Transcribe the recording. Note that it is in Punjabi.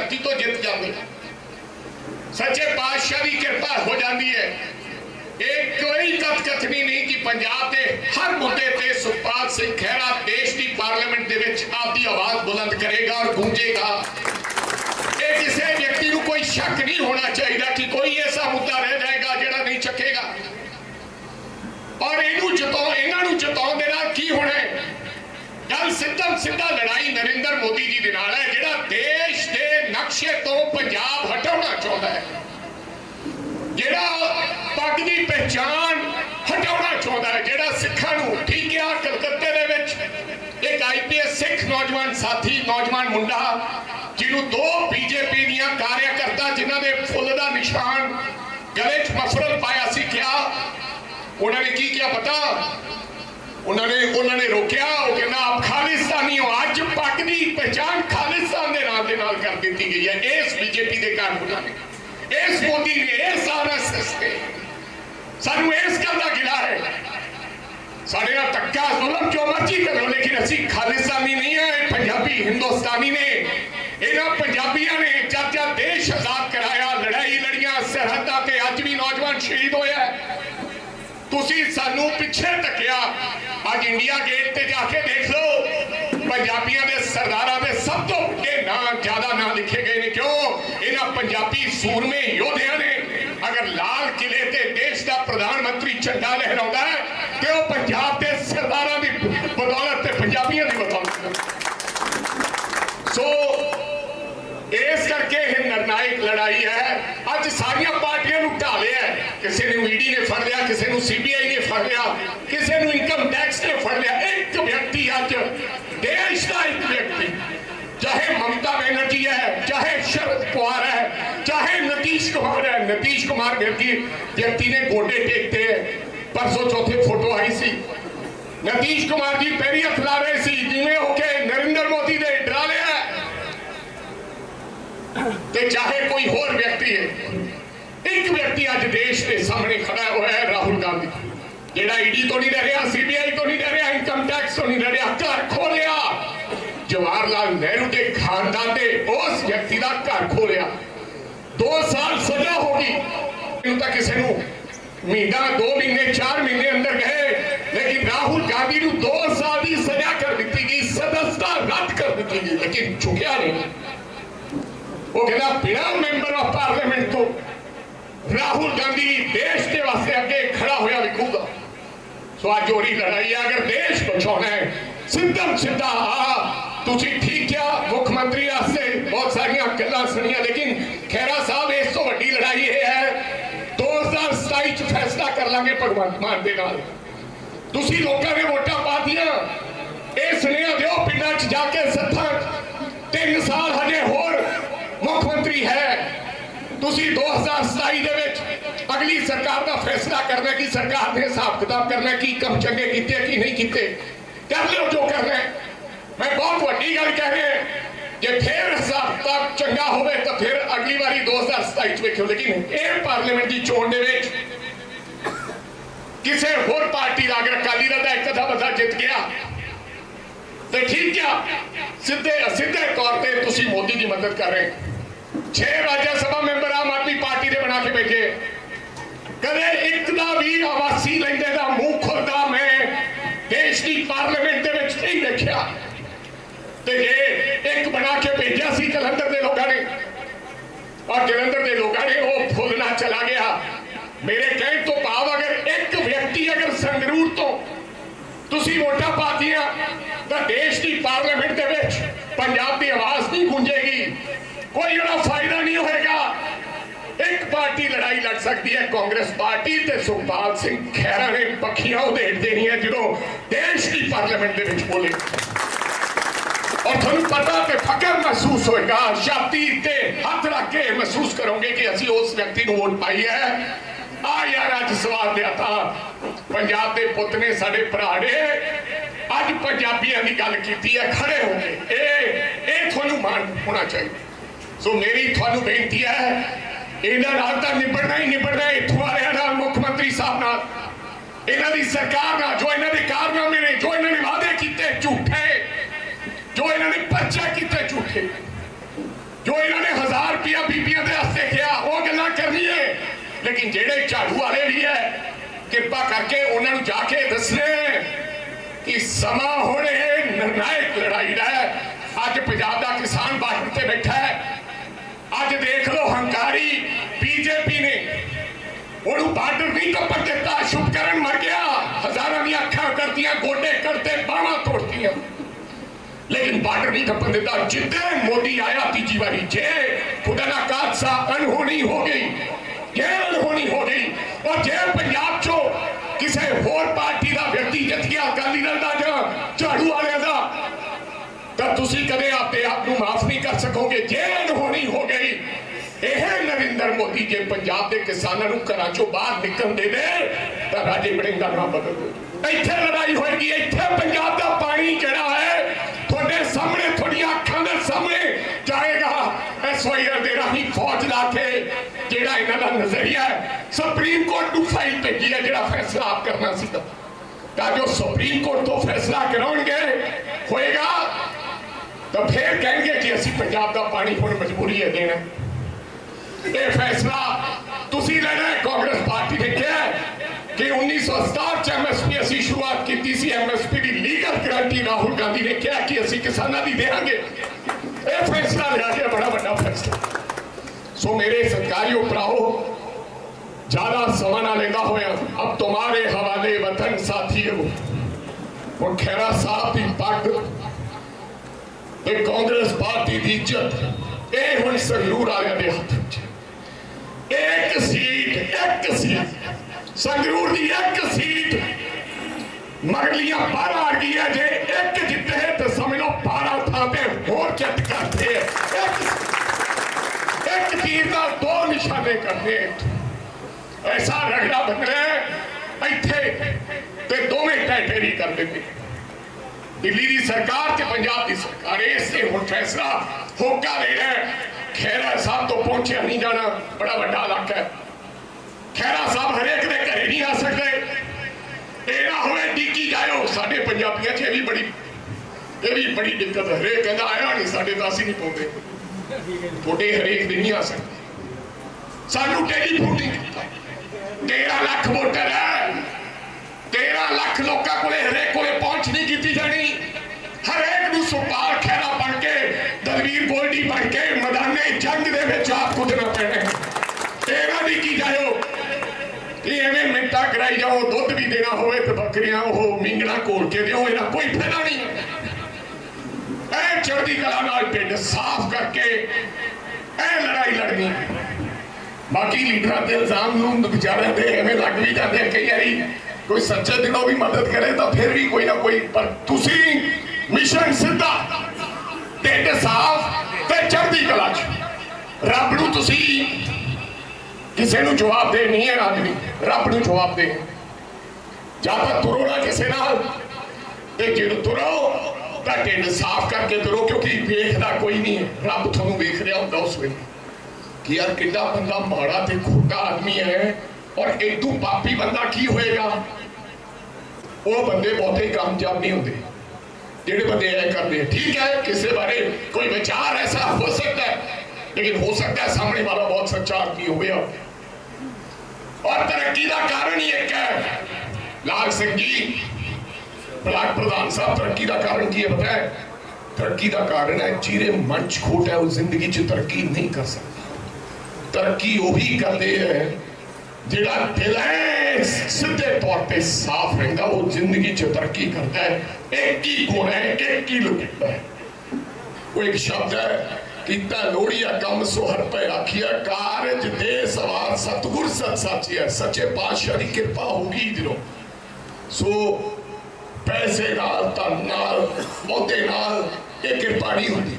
ਧਰਤੀ ਤੋਂ ਜਿੱਤ ਜਾਂਦੇ। ਸੱਚੇ ਪਾਤਸ਼ਾਹ ਦੀ ਕਿਰਪਾ ਹੋ ਜਾਂਦੀ ਹੈ। ਇਹ ਕੋਈ ਕਥ ਨਹੀਂ ਕਿ ਪੰਜਾਬ ਦੇ ਹਰ ਮੁੱਦੇ ਤੇ ਸੁਖਪਾਲ ਸਿੰਘ ਖਹਿਰਾ ਦੇਸ਼ ਦੀ ਪਾਰਲੀਮੈਂਟ ਦੇ ਵਿੱਚ ਆਪਦੀ ਆਵਾਜ਼ ਬੁਲੰਦ ਕਰੇਗਾ ਔਰ ਗੂੰਜੇਗਾ। ਇਹ ਕਿਸੇ ਵਿਅਕਤੀ ਨੂੰ ਕੋਈ ਸ਼ੱਕ ਨਹੀਂ ਹੋਣਾ ਚਾਹੀਦਾ ਕਿ ਕੋਈ ਐਸਾ ਮੁੱਦਾ ਰਹਿ ਜਾਏਗਾ ਜਿਹੜਾ ਨਹੀਂ ਚੱਕੇਗਾ। ਔਰ ਇਹਨੂੰ ਜਿਤਾਉ, ਇਹਨਾਂ ਨੂੰ ਜਿਤਾਉਣ ਦੇ ਨਾਲ ਕੀ ਹੋਣਾ ਗੱਲ ਸਿੱਧਾ ਸਿੱਧਾ ਪੰਜਾਬ ਹਟਾਉਣਾ ਚਾਹੁੰਦਾ ਹੈ। ਜਿਹੜਾ ਪੱਗ ਦੀ ਪਹਿਚਾਨ ਹਟਾਉਣਾ ਚਾਹੁੰਦਾ ਹੈ, ਜਿਹੜਾ ਸਿੱਖਾਂ ਨੂੰ ਠੀਕ ਆ ਕਲਕੱਤੇ ਦੇ ਵਿੱਚ। ਇੱਕ ਆਈਪੀਐਸ ਸਿੱਖ ਨੌਜਵਾਨ ਸਾਥੀ, ਨੌਜਵਾਨ ਮੁੰਡਾ, ਜਿਹਨੂੰ ਦੋ ਬੀਜੇਪੀ ਦੀਆਂ ਕਾਰਿਆਕਰਤਾ, ਜਿਨ੍ਹਾਂ ਦੇ ਫੁੱਲ ਦਾ ਨਿਸ਼ਾਨ ਗਲੇ 'ਚ ਮਫਰਲ ਪਾਇਆ ਸੀ, ਕਿਹਾ, ਉਹਨਾਂ ਨੇ ਕੀ ਕਿਹਾ ਪਤਾ? ਉਹਨਾਂ ਨੇ ਉਹਨਾਂ ਨੇ ਰੋਕਿਆ, ਉਹ ਕਹਿੰਦਾ, ਆਪ ਖਾਲਿਸਤਾਨੀ ਹੋ ਅੱਜ ਪੱਗ ਦੀ ਪਛਾਣ ਖਾਲਿਸਤਾਨ ਦੇ ਨਾਲ ਕਰ ਦਿੱਤੀ ਗਈ ਹੈ। ਇਸ ਬੀਜੇਪੀ ਦੇ ਕਾਰਕੁਨਾਂ ਨੇ ਇਸ ਮੋਦੀ ਨੇ, ਇਸ ਆਰਐਸਐਸ ਨੇ ਸਾਨੂੰ ਇਸ ਗੱਲ ਦਾ ਗਿਲਾ ਹੈ। ਸਾਡੇ ਨਾਲ ਧੱਕਾ, ਜ਼ੁਲਮ, ਜੋ ਮਰਜ਼ੀ ਕਰੋ ਲੇਕਿਨ ਅਸੀਂ ਖਾਲਿਸਤਾਨੀ ਨਹੀਂ ਹਾਂ, ਇਹ ਪੰਜਾਬੀ ਹਿੰਦੁਸਤਾਨੀ ਨੇ, ਇਹਨਾਂ ਪੰਜਾਬੀਆਂ ਨੇ ਚਾਚਾ ਦੇਸ਼ ਆਜ਼ਾਦ ਕਰਾਇਆ, ਲੜਾਈ ਲੜੀਆਂ, ਸਰਹੱਦਾਂ ਤੇ ਅੱਜ ਵੀ ਨੌਜਵਾਨ ਸ਼ਹੀਦ ਹੋਇਆ ਤੁਸੀਂ ਸਾਨੂੰ ਪਿੱਛੇ ਧੱਕਿਆ, ਅੱਜ ਇੰਡੀਆ ਗੇਟ ਤੇ ਜਾ ਕੇ ਦੇਖ ਲਓ, ਪੰਜਾਬੀਆਂ ਦੇ ਸਰਦਾਰਾਂ ਦੇ ਸਭ ਤੋਂ ਵੱਡੇ ਨਾਂ ਜ਼ਿਆਦਾ ਨਾਂ ਲਿਖੇ ਗਏ ਨੇ ਕਿਉਂ? ਇਹਨਾਂ ਪੰਜਾਬੀ ਸੂਰਮੇ ਯੋਧਿਆਂ ਨੇ ਅਗਰ ਲਾਲ ਕਿਲੇ ਤੇ ਦੇਸ਼ ਦਾ ਪ੍ਰਧਾਨ ਮੰਤਰੀ ਝੰਡਾ ਲਹਿਰਾਉਂਦਾ ਹੈ, ਤੇ ਉਹ ਪੰਜਾਬ ਦੇ ਸਰਦਾਰਾਂ ਦੀ ਬਦੌਲਤ ਤੇ ਪੰਜਾਬੀਆਂ ਦੀ ਬਦੌਲਤ ਸੋ ਇਸ ਕਰਕੇ ਇਹ ਨਿਰਣਾਇਕ ਲੜਾਈ ਹੈ। ਅੱਜ ਸਾਰੀਆਂ ਪਾਰਟੀਆਂ ਨੂੰ ਢਾ ਲਿਆ ਕਿਸੇ ਨੂੰ ਈਡੀ ਨੇ ਫੜ ਲਿਆ, ਕਿਸੇ ਨੂੰ ਸੀਬੀਆਈ ਨੇ ਫੜ ਲਿਆ, ਕਿਸੇ ਨੂੰ ਇਨਕਮ ਟੈਕਸ ਨੇ ਫੜ ਲਿਆ। ਇੱਕ ਵਿਅਕਤੀ ਅੱਜ ਦੇਸ਼ ਦਾ ਹੈ ਚਾਹੇ ਸ਼ਰਦ ਪਵਾਰ ਹੈ ਚਾਹੇ ਨਤੀਸ਼ ਕੁਮਾਰ ਹੈ, ਨਤੀਸ਼ ਕੁਮਾਰ ਵਿਅਕਤੀ ਵਿਅਕਤੀ ਨੇ ਗੋਡੇ ਟੇਕਤੇ ਹੈ। ਪਰਸੋਂ ਚੌਥੇ ਫੋਟੋ ਆਈ ਸੀ ਨਤੀਸ਼ ਕੁਮਾਰ ਜੀ ਪੈਰੀ ਹੱਥ ਲਾ ਰਹੇ ਸੀ, ਜਿਵੇਂ ਹੋ ਕੇ ਨਰਿੰਦਰ ਮੋਦੀ ਦੇ ਡਰਾ ਲਿਆ ਹੈ। ਤੇ ਚਾਹੇ ਕੋਈ ਹੋਰ ਵਿਅਕਤੀ ਹੈ, ਇੱਕ ਵਿਅਕਤੀ ਅੱਜ ਦੇਸ਼ ਦੇ ਸਾਹਮਣੇ ਖੜਾ ਹੋਇਆ ਰਾਹੁਲ ਗਾਂਧੀ ਜਿਹੜਾ ਈਡੀ ਤੋਂ ਨਹੀਂ ਡਰਿਆ ਸੀਬੀਆਈ ਤੋਂ ਨਹੀਂ ਰਿਹਾ ਇਨਕਮ ਟੈਕਸ ਤੋਂ ਨਹੀਂ ਰਿਹਾ ਘਰ ਖੋਲਿਆ ਜਵਾਹਰ ਲਾਲ ਨਹਿਰੂ ਦੇ ਖਾਨਦਾਨ ਉਸ ਵਿਅਕਤੀ ਦਾ ਘਰ ਖੋਲਿਆ। 2 ਸਾਲ ਸਜ਼ਾ ਹੋ ਗਈ। ਇਹਨੂੰ ਤਾਂ ਕਿਸੇ ਨੂੰ ਮਹੀਨਾ 2 ਮਹੀਨੇ 4 ਮਹੀਨੇ ਅੰਦਰ ਗਏ। ਲੇਕਿਨ ਰਾਹੁਲ ਗਾਂਧੀ ਨੂੰ 2 ਸਾਲ ਦੀ ਸਜ਼ਾ ਕਰ ਦਿੱਤੀ ਗਈ। ਸਦਸਤਾ ਰੱਦ ਕਰ ਦਿੱਤੀ ਗਈ। ਲੇਕਿਨ ਝੁਕਿਆ ਨਹੀਂ। ਉਹ ਕਹਿੰਦਾ, ਬਿਨਾਂ ਮੈਂਬਰ ਆਫ ਪਾਰਲੀਮੈਂਟ ਤੋਂ ਰਾਹੁਲ ਗਾਂਧੀ ਦੇਸ਼ ਦੇ ਵਾਸਤੇ ਅੱਗੇ ਖੜਾ ਹੋਇਆ ਵਿਖੂਗਾ। ਸੋ ਅੱਜ ਹੋਰੀ ਲੜਾਈ ਹੈ। ਅਗਰ ਦੇਸ਼ ਬਚਾਉਣਾ ਹੈ ਸਿੱਧਮ ਸਿੱਧਾ ਆ ਤੁਸੀਂ ਠੀਕ ਕਿਹਾ ਮੁੱਖ ਮੰਤਰੀ ਵਾਸਤੇ ਬਹੁਤ ਸਾਰੀਆਂ ਗੱਲਾਂ ਸੁਣੀਆਂ ਲੇਕਿਨ ਖੈਰਾ ਸਾਹਿਬ ਇਸ ਤੋਂ ਵੱਡੀ ਲੜਾਈ ਇਹ ਹੈ 2027 ਚ ਫੈਸਲਾ ਕਰ ਲਾਂਗੇ ਭਗਵੰਤ ਮਾਨ ਦੇ ਨਾਲ ਤੁਸੀਂ ਲੋਕਾਂ ਨੇ ਵੋਟਾਂ ਪਾਤੀਆਂ ਇਹ ਸੁਨੇਹਾ ਦਿਓ ਪਿੰਡਾਂ 'ਚ ਜਾ ਕੇ ਸੱਥਾਂ 'ਚ। ਤਿੰਨ ਸਾਲ ਹਜੇ ਹੋਰ ਮੁੱਖ ਮੰਤਰੀ ਹੈ ਤੁਸੀਂ 2027 ਦੇ ਵਿੱਚ ਅਗਲੀ ਸਰਕਾਰ ਦਾ ਫੈਸਲਾ ਕਰਨਾ ਕਿ ਸਰਕਾਰ ਦੇ ਹਿਸਾਬ ਕਿਤਾਬ ਕਰਨਾ ਕੀ ਕੰਮ ਚੰਗੇ ਕੀਤੇ ਕੀ ਨਹੀਂ ਕੀਤੇ ਕਰ ਲਿਓ ਜੋ ਕਰਨਾ ਹੈ। ਮੈਂ ਬਹੁਤ ਵੱਡੀ ਗੱਲ ਕਹਿ ਰਿਹਾ ਜੇ ਫੇਰ ਹਿਸਾਬ ਚੰਗਾ ਹੋਵੇ ਤਾਂ ਫਿਰ ਅਗਲੀ ਵਾਰੀ 2027 ਚ ਵੇਖਿਓ। ਲੇਕਿਨ ਇਹ ਪਾਰਲੀਮੈਂਟ ਦੀ ਚੋਣ ਦੇ ਵਿੱਚ ਕਿਸੇ ਹੋਰ ਪਾਰਟੀ ਦਾ ਅਗਰ ਅਕਾਲੀ ਦਲ ਦਾ ਇੱਕ ਅਧਾ ਬੰਦਾ ਜਿੱਤ ਗਿਆ। ਤੇ ਠੀਕ ਆ, ਸਿੱਧੇ ਸਿੱਧੇ ਤੌਰ ਤੇ ਤੁਸੀਂ ਮੋਦੀ ਦੀ ਮਦਦ ਕਰ ਰਹੇ 6 ਰਾਜ ਸਭਾ ਮੈਂਬਰ ਆਮ ਆਦਮੀ ਪਾਰਟੀ ਦੇ ਬਣਾ ਕੇ ਬੈਠੇ। ਕਦੇ ਇੱਕ ਦਾ ਵੀ ਆਵਾਸੀ ਔਰ ਜਲੰਧਰ ਦੇ ਲੋਕਾਂ ਨੇ ਉਹ ਫੁੱਲਣਾ ਚਲਾ ਗਿਆ ਮੇਰੇ ਕਹਿਣ ਤੋਂ ਭਾਵ ਅਗਰ ਇੱਕ ਵਿਅਕਤੀ ਅਗਰ ਸੰਗਰੂਰ ਤੋਂ ਤੁਸੀਂ ਵੋਟਾਂ ਪਾਤੀਆਂ ਤਾਂ ਦੇਸ਼ ਦੀ ਪਾਰਲੀਮੈਂਟ ਦੇ ਵਿੱਚ ਪੰਜਾਬ ਦੀ ਆਵਾਜ਼ ਨਹੀਂ ਗੂੰਜੇਗੀ ਕੋਈ ਉਹਦਾ ਫਾਇਦਾ ਨਹੀਂ ਹੋਏਗਾ ਇੱਕ ਪਾਰਟੀ ਲੜਾਈ ਲੜ ਸਕਦੀ ਹੈ ਕਾਂਗਰਸ ਪਾਰਟੀ ਤੇ ਸੁਖਪਾਲ ਸਿੰਘ ਖਹਿਰਾ ਨੇ ਪੱਖੀਆਂ ਉਧੇੜ ਦੇਣੀਆਂ ਜਦੋਂ ਦੇਸ਼ ਦੀ ਪਾਰਲੀਮੈਂਟ ਦੇ ਵਿੱਚ ਬੋਲੇ ਔਰ ਤੁਹਾਨੂੰ ਪਤਾ ਤੇ ਫਕਰ ਮਹਿਸੂਸ ਹੋਏਗਾ। ਛਾਤੀ ਤੇ ਹੱਥ ਰੱਖ ਕੇ ਮਹਿਸੂਸ ਕਰੋਗੇ ਕਿ ਅਸੀਂ ਉਸ ਵਿਅਕਤੀ ਨੂੰ ਵੋਟ ਪਾਈ ਹੈ। ਆ ਯਾਰ, ਅੱਜ ਸਵਾਲ ਦਿਆ ਤਾਂ ਪੰਜਾਬ ਦੇ ਪੁੱਤ ਨੇ ਸਾਡੇ ਭਰਾ ਨੇ ਅੱਜ ਪੰਜਾਬੀਆਂ ਦੀ ਗੱਲ ਕੀਤੀ ਹੈ, ਖੜੇ ਹੋ ਕੇ। ਇਹ ਇਹ ਤੁਹਾਨੂੰ ਮਾਣ ਹੋਣਾ ਚਾਹੀਦਾ। ਸੋ ਮੇਰੀ ਤੁਹਾਨੂੰ ਬੇਨਤੀ ਹੈ, ਇਹਨਾਂ ਨਾਲ ਤਾਂ ਨਿਬੜਨਾ ਹੀ ਨਿਬੜਨਾ ਇੱਥੋਂ ਵਾਲਿਆਂ ਨਾਲ, ਮੁੱਖ ਮੰਤਰੀ ਸਾਹਿਬ ਨਾਲ। ਇਹਨਾਂ ਦੀ ਸਰਕਾਰ ਨਾਲ, ਜੋ ਇਹਨਾਂ ਦੇ ਕਾਰਨਾਮੇ ਨੇ, ਜੋ ਇਹਨਾਂ ਨੇ ਵਾਅਦੇ ਕੀਤੇ, ਝੂਠੇ ਜੋ ਇਹਨਾਂ ਨੇ ਪਰਚਾ ਕੀਤੇ ਝੂਠੇ। ਜੋ ਇਹਨਾਂ ਨੇ ਬੀਬੀਆਂ ਦੇ ਵਾਸਤੇ ਕਿਹਾ, ਉਹ ਗੱਲਾਂ ਕਰਨੀਏ ਲੇਕਿਨ ਜਿਹੜੇ ਝਾੜੂ ਵਾਲੇ ਵੀ ਹੈ, ਕਿਰਪਾ ਕਰਕੇ ਉਹਨਾਂ ਨੂੰ ਜਾ ਕੇ ਦੱਸਣੇ ਕਿ ਸਮਾਂ ਹੁਣ ਇਹ ਨਿਰਣਾਇਕ ਲੜਾਈ ਦਾ ਹੈ। ਅੱਜ ਪੰਜਾਬ ਦਾ ਕਿਸਾਨ ਬਾਰਡਰ ਤੇ ਬੈਠਾ ਹੈ। ਅੱਜ ਦੇਖ ਲਓ ਹੰਕਾਰੀ ਬੀਜੇਪੀ ਨੇ। ਉਹਨੂੰ ਬਾਰਡਰ ਨਹੀਂ ਕੱਪੜ ਦਿੱਤਾ ਸ਼ੁਭਕਰਨ ਮਰ ਗਿਆ। ਹਜ਼ਾਰਾਂ ਦੀਆਂ ਅੱਖਾਂ ਕਰਤੀਆਂ ਗੋਡੇ ਕਰਤੇ ਬਾਹਾਂ ਤੋੜਤੀਆਂ। ਲੇਕਿਨ ਬਾਰਡਰ ਨਹੀਂ ਕੱਪਣ ਦਿੱਤਾ। ਜਿੱਦੇ ਮੋਦੀ ਆਇਆ, ਤੀਜੀ ਵਾਰੀ ਜੇ ਖੁਦਾ ਨਾ ਕਾਦਸਾ ਅਨਹੋਣੀ ਹੋ ਗਈ, ਜੇ ਅਨਹੋਣੀ ਹੋ ਗਈ, ਔਰ ਜੇ ਪੰਜਾਬ ਚੋਂ ਕਿਸੇ ਹੋਰ ਪਾਰਟੀ ਦਾ ਵਿਅਕਤੀ ਜਥੀਆ ਅਕਾਲੀ ਦਲ ਦਾ ਜਾਂ ਝਾੜੂ ਵਾਲਿਆਂ ਦਾ, ਤਾਂ ਤੁਸੀਂ ਕਦੇ ਆਪੇ ਆਪ ਨੂੰ ਮਾਫ ਨਹੀਂ ਕਰ ਸਕੋਗੇ। ਜੇ ਅਨਹੋਣੀ ਹੋ ਗਈ, ਇਹ ਨਰਿੰਦਰ ਮੋਦੀ ਜੇ ਪੰਜਾਬ ਦੇ ਕਿਸਾਨਾਂ ਨੂੰ ਘਰਾਂ ਚੋਂ ਬਾਹਰ ਨਿਕਲਣ ਦੇ ਦੇ ਤਾਂ ਰਾਜੇ ਵੜਿੰਗ ਦਾ ਬਦਲ ਇੱਥੇ ਲੜਾਈ ਹੋਏਗੀ, ਇੱਥੇ ਪੰਜਾਬ ਦਾ ਪਾਣੀ ਜਿਹੜਾ ਹੈ ਤੁਹਾਡੇ ਸਾਹਮਣੇ ਤੁਹਾਡੀਆਂ ਅੱਖਾਂ ਦੇ ਸਾਹਮਣੇ ਜਾਏਗਾ ਐਸਵਾਈਆਰ ਦੇ ਰਾਹੀਂ ਫੌਜ ਲਾ ਕੇ ਜਿਹੜਾ ਇਹਨਾਂ ਦਾ ਨਜ਼ਰੀਆ ਹੈ। ਸੁਪਰੀਮ ਕੋਰਟ ਨੂੰ ਫਾਈਲ ਭੇਜੀ ਹੈ ਜਿਹੜਾ ਫੈਸਲਾ ਆਪ ਕਰਨਾ ਸੀ। ਤਾਂ ਜੋ ਸੁਪਰੀਮ ਕੋਰਟ ਤੋਂ ਫੈਸਲਾ ਕਰਾਉਣਗੇ, ਹੋਏਗਾ? ਤਾਂ ਫੇਰ ਕਹਿਣਗੇ ਕਿ ਅਸੀਂ ਪੰਜਾਬ ਦਾ ਪਾਣੀ ਹੁਣ ਮਜਬੂਰੀ ਹੈ ਦੇਣਾ। ਇਹ ਫੈਸਲਾ ਤੁਸੀਂ ਲੈਣਾ ਕਾਂਗਰਸ ਪਾਰਟੀ ਨੇ ਕਿਹਾ ਹੈ ਕਿ 1967 ਚ ਐਮਐਸਪੀ ਅਸੀਂ ਸ਼ੁਰੂਆਤ ਕੀਤੀ ਸੀ। ਐਮਐਸਪੀ ਦੀ ਲੀਗਲ ਗਾਰੰਟੀ ਰਾਹੁਲ ਗਾਂਧੀ ਨੇ ਕਿਹਾ ਕਿ ਅਸੀਂ ਕਿਸਾਨਾਂ ਦੀ ਦੇਵਾਂਗੇ ਇਹ ਫੈਸਲਾ ਲਿਆ ਗਿਆ, ਬੜਾ ਵੱਡਾ ਫੈਸਲਾ। ਸੋ ਮੇਰੇ ਅਧਿਕਾਰੀ ਉਪਰਾਓ ਜ਼ਿਆਦਾ ਸਮਾਂ ਨਾ ਲੈਂਦਾ ਹੋਇਆ, ਅਬ ਤੁਹਾਡੇ ਹਵਾਲੇ ਵਤਨ ਸਾਥੀਓ। ਹੁਣ ਖੈਰਾ ਸਾਹਿਬ ਦੀ ਪੱਗ ਤੇ ਕਾਂਗਰਸ ਪਾਰਟੀ ਦੀ ਇੱਜ਼ਤ, ਇਹ ਹੁਣ ਸੰਗਰੂਰ ਵਾਲਿਆਂ ਦੇ ਹੱਥ ਵਿੱਚ ਇੱਕ ਸੀਟ ਇੱਕ ਸੀਟ, ਸੰਗਰੂਰ ਦੀ ਇੱਕ ਸੀਟ ਮਗਲੀਆਂ ਬਾਹਰ ਆ ਗਈ ਜੇ ਇੱਕ ਤੀਰ ਦਾ ਦੋ ਨਿਸ਼ਾਨੇ ਕਰਦੇ ਐਸਾ ਰਗੜਾ ਬਣ ਇੱਥੇ ਤੇ ਦੋਵੇਂ ਟੈਟੇਰੀ ਕਰ ਦਿੰਦੇ। ਦਿੱਲੀ ਦੀ ਸਰਕਾਰ ਤੇ ਪੰਜਾਬ ਦੀ ਸਰਕਾਰ ਇਸ ਹੁਣ ਫੈਸਲਾ ਹੋਕਾ ਲੈਣਾ ਹੈ। ਖਹਿਰਾ ਸਾਹਿਬ ਤੋਂ ਪਹੁੰਚਿਆ ਨਹੀਂ ਜਾਣਾ, ਬੜਾ ਵੱਡਾ ਇਲਾਕਾ ਹੈ। ਖਹਿਰਾ ਸਾਹਿਬ ਹਰੇਕ ਦੇ ਘਰੇ ਨਹੀਂ ਆ ਸਕਦੇ। ਇਹ ਨਾ ਹੋਵੇ ਡਿੱਕੀ ਜਾਇਓ, ਸਾਡੇ ਪੰਜਾਬੀਆਂ 'ਚ ਇਹ ਵੀ ਬੜੀ ਇਹ ਵੀ ਬੜੀ ਦਿੱਕਤ ਹੈ। ਹਰੇਕ ਕਹਿੰਦਾ, ਆਇਆ ਨਹੀਂ ਸਾਡੇ ਤਾਂ ਅਸੀਂ ਨਹੀਂ ਪਾਉਂਦੇ। ਤੁਹਾਡੇ ਹਰੇਕ ਦੇ ਨਹੀਂ ਆ ਸਕਦੇ। ਸਾਨੂੰ ਟੈਲੀਫੋਨ ਨਹੀਂ ਕੀਤਾ 13 ਲੱਖ ਵੋਟਰ ਹੈ। 13 ਲੱਖ ਲੋਕਾਂ ਕੋਲੇ, ਹਰੇਕ ਕੋਲੇ ਪਹੁੰਚ ਨਹੀਂ ਕੀਤੀ ਜਾਣੀ। ਹਰੇਕ ਨੂੰ ਸੁਪਾਰ ਖੈਰਾ ਬਣ ਕੇ ਦਲਵੀਰ ਗੋਲਡੀ ਬਣ ਕੇ, ਮੈਦਾਨੇ, ਜੰਗ ਦੇ ਵਿੱਚ ਆਪ ਕੁੱਦਣਾ ਪੈਣਾ ਹੈ। ਇਹਨਾਂ ਦੀ ਕੀ ਜਾਇਓ? ਕਿ ਐਵੇਂ ਮਿੰਟਾਂ ਕਰਾਈ ਜਾਓ, ਦੁੱਧ ਵੀ ਦੇਣਾ ਹੋਵੇ ਤੇ ਬੱਕਰੀਆਂ ਉਹ ਮਿੰਗਣਾ ਘੋਲ ਕੇ ਦਿਓ, ਇਹਦਾ ਕੋਈ ਫਾਇਦਾ ਨਹੀਂ। ਐ ਚੜ੍ਹਦੀ ਕਲਾ ਨਾਲ ਪਿੰਡ ਸਾਫ਼ ਕਰਕੇ ਐ ਲੜਾਈ ਲੜਨੀ ਬਾਕੀ ਲੀਡਰਾਂ ਤੇ ਇਲਜ਼ਾਮ ਨੂੰ ਵਿਚਾਰਿਆਂ ਦੇ ਐਵੇਂ ਲੱਗ ਵੀ ਜਾਂਦੇ ਕਈ ਵਾਰੀ ਕੋਈ ਸੱਚੇ ਦਿਲੋਂ ਵੀ ਮਦਦ ਕਰੇ ਤਾਂ ਫਿਰ ਵੀ ਕੋਈ ਨਾ ਕੋਈ, ਪਰ ਤੁਸੀਂ ਮਿਸ਼ਨ ਸਿੱਧਾ, ਢਿੱਡ ਸਾਫ਼ ਤੇ ਚੜ੍ਹਦੀ ਕਲਾ ਚ। ਰੱਬ ਨੂੰ ਤੁਸੀਂ ਕਿਸੇ ਨੂੰ ਜਵਾਬ ਦੇ ਨਹੀਂ ਹੈ ਆਦਮੀ, ਰੱਬ ਨੂੰ ਜਵਾਬ ਦੇ। ਜਾਂ ਤਾਂ ਤੁਰੋ ਨਾ ਕਿਸੇ ਨਾਲ ਤੇ ਜਿਹੜਾ ਤੁਰੋ ਤਾਂ ਢਿੱਡ ਸਾਫ਼ ਕਰਕੇ ਤੁਰੋ ਕਿਉਂਕਿ ਵੇਖਦਾ ਕੋਈ ਨਹੀਂ ਰੱਬ ਤੁਹਾਨੂੰ ਵੇਖ ਰਿਹਾ ਹੁੰਦਾ ਉਸ ਵੇਲੇ। ਕਿ ਯਾਰ ਕਿੰਨਾ ਬੰਦਾ ਮਾੜਾ ਤੇ ਖੋਟਾ ਆਦਮੀ ਹੈ ਔਰ ਇਦੋਂ ਪਾਪੀ ਬੰਦਾ ਕੀ ਹੋਏਗਾ? ਉਹ ਬੰਦੇ ਬਹੁਤੇ ਕਾਮਯਾਬ ਨਹੀਂ ਹੁੰਦੇ। ਜਿਹੜੇ ਬੰਦੇ ਐ ਕਰਦੇ ਠੀਕ ਹੈ, ਕਿਸੇ ਬਾਰੇ ਕੋਈ ਵਿਚਾਰ ਐਸਾ ਹੋ ਸਕਦਾ ਹੈ, ਲੇਕਿਨ ਹੋ ਸਕਦਾ ਹੈ ਸਾਹਮਣੇ ਵਾਲਾ ਬਹੁਤ ਸੱਚਾ ਆਦਮੀ ਹੋਵੇ ਔਰ ਤਰੱਕੀ ਦਾ ਕਾਰਨ ਹੀ ਇੱਕ ਹੈ। ਲਾਲ ਸਿੰਘ ਜੀ ਬਲਾਕ ਪ੍ਰਧਾਨ ਸਾਹਿਬ, ਤਰੱਕੀ ਦਾ ਕਾਰਨ ਕੀ ਹੈ ਪਤਾ ਹੈ? ਤਰੱਕੀ ਦਾ ਕਾਰਨ ਹੈ, ਜਿਹਦੇ ਮਨ ਚ ਖੋਟ ਹੈ, ਉਹ ਜ਼ਿੰਦਗੀ ਚ ਤਰੱਕੀ ਨਹੀਂ ਕਰ ਸਕਦਾ। ਤਰੱਕੀ ਉਹੀ ਕਰਦੇ ਜਿਹੜਾ ਦਿਲ ਹੈ, ਸਿੱਧੇ ਤੌਰ ਤੇ ਸਾਫ਼ ਰਹਿੰਦਾ, ਉਹ ਜ਼ਿੰਦਗੀ ਚ ਤਰੱਕੀ ਕਰਦਾ ਹੈ। ਇੱਕ ਹੀ ਗੁਣ ਹੈ, ਇੱਕ ਹੀ ਲੁਕਿਆ ਹੈ। ਉਹ ਇੱਕ ਸ਼ਬਦ ਹੈ, ਕੀਤਾ ਲੋੜੀਆ ਕੰਮ ਸੋਹਰ ਪੈ ਆਖਿਆ ਕਾਰਜ ਦੇ ਸਵਾਰ ਸਤਗੁਰ ਸਤ ਸਾਚੀਆ ਸੱਚੇ ਪਾਤਸ਼ਾਹ ਦੀ ਕਿਰਪਾ ਹੋਗੀ ਜਦੋਂ ਸੋ ਪੈਸੇ ਨਾਲ ਧਨ ਨਾਲ ਉਹਦੇ ਨਾਲ ਇਹ ਕਿਰਪਾ ਨਹੀਂ ਹੁੰਦੀ।